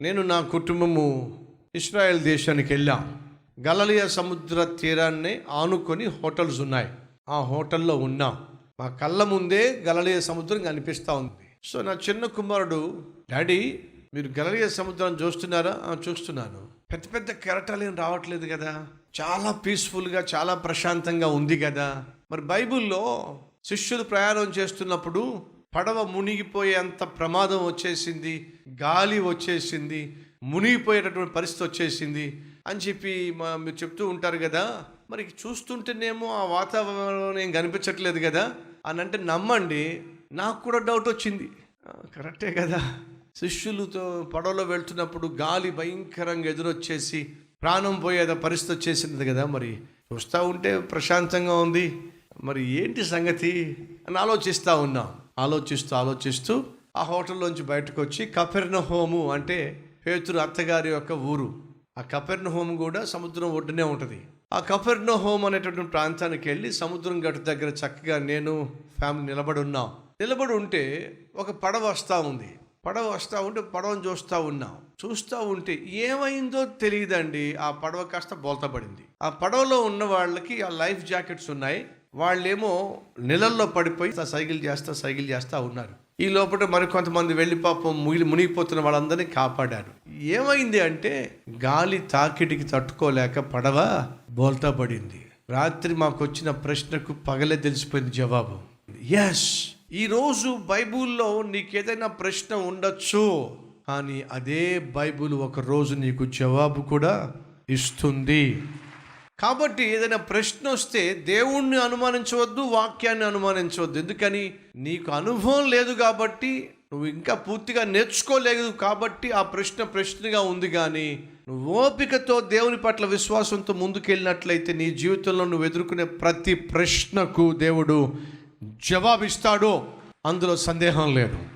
నేను నా కుటుంబము ఇస్రాయెల్ దేశానికి వెళ్ళాం. గలలియ సముద్ర తీరాన్ని ఆనుకొని హోటల్స్ ఉన్నాయి. ఆ హోటల్లో ఉన్నాం. మా కళ్ళ ముందే గలలియ సముద్రం కనిపిస్తూ ఉంది. సో నా చిన్న కుమారుడు డాడీ మీరు గలలియ సముద్రం చూస్తున్నారా? చూస్తున్నాను. పెద్ద పెద్ద కెరటాలు ఏం రావట్లేదు కదా? చాలా పీస్ఫుల్గా చాలా ప్రశాంతంగా ఉంది కదా? మరి బైబిల్లో శిష్యులు ప్రయాణం చేస్తున్నప్పుడు పడవ మునిగిపోయేంత ప్రమాదం వచ్చేసింది గాలి వచ్చేసింది మునిగిపోయేటటువంటి పరిస్థితి వచ్చేసింది అని చెప్పి మా మీరు చెప్తూ ఉంటారు కదా. మరి చూస్తుంటేనేమో ఆ వాతావరణం ఏం కనిపించట్లేదు కదా. అని అంటే నమ్మండి నాకు కూడా డౌట్ వచ్చింది. కరెక్టే కదా. శిష్యులతో పడవలో వెళ్తున్నప్పుడు గాలి భయంకరంగా ఎదురొచ్చేసి ప్రాణం పోయేద పరిస్థితి వచ్చేసింది కదా మరి. చూస్తూ ఉంటే ప్రశాంతంగా ఉంది. మరి ఏంటి సంగతి? అని ఆలోచిస్తూ ఉన్నాం. ఆలోచిస్తూ ఆలోచిస్తూ ఆ హోటల్లోంచి బయటకు వచ్చి కపెర్ణ హోము అంటే పేతురు అత్తగారి యొక్క ఊరు. ఆ కపెర్ణ హోమ్ కూడా సముద్రం ఒడ్డునే ఉంటుంది. ఆ కపెర్ణ హోమ్ అనేటటువంటి ప్రాంతానికి వెళ్ళి సముద్రం గట్టు దగ్గర చక్కగా నేను ఫ్యామిలీ నిలబడి ఉన్నాం. నిలబడి ఉంటే ఒక పడవ వస్తూ ఉంది. పడవ వస్తూ ఉంటే పడవను చూస్తూ ఉన్నాం. చూస్తూ ఉంటే ఏమైందో తెలియదండి. ఆ పడవ కాస్త బోల్తపడింది ఆ పడవలో ఉన్న వాళ్ళకి ఆ లైఫ్ జాకెట్స్ ఉన్నాయి. వాళ్ళేమో నీళ్ళల్లో పడిపోయి సైకిల్ చేస్తా సైకిల్ చేస్తూ ఉన్నారు. ఈ లోపల మరికొంతమంది వెళ్ళి పాపం ముగిలి మునిగిపోతున్న వాళ్ళందరినీ కాపాడారు. ఏమైంది అంటే గాలి తాకిడికి తట్టుకోలేక పడవ బోల్తా పడింది. రాత్రి మాకు వచ్చిన ప్రశ్నకు పగలే తెలిసిపోయింది జవాబు. ఎస్ ఈరోజు బైబుల్లో నీకేదైనా ప్రశ్న ఉండొచ్చు. కానీ అదే బైబుల్ ఒక రోజు నీకు జవాబు కూడా ఇస్తుంది. కాబట్టి ఏదైనా ప్రశ్న వస్తే దేవుణ్ణి అనుమానించవద్దు వాక్యాన్ని అనుమానించవద్దు. ఎందుకని? నీకు అనుభవం లేదు కాబట్టి నువ్వు ఇంకా పూర్తిగా నేర్చుకోలేదు కాబట్టి ఆ ప్రశ్న ప్రశ్నగా ఉంది కానీ నువ్వు ఓపికతో దేవుని పట్ల విశ్వాసంతో ముందుకెళ్ళినట్లయితే నీ జీవితంలో నువ్వు ఎదుర్కొనే ప్రతి ప్రశ్నకు దేవుడు జవాబిస్తాడు. అందులో సందేహం లేదు.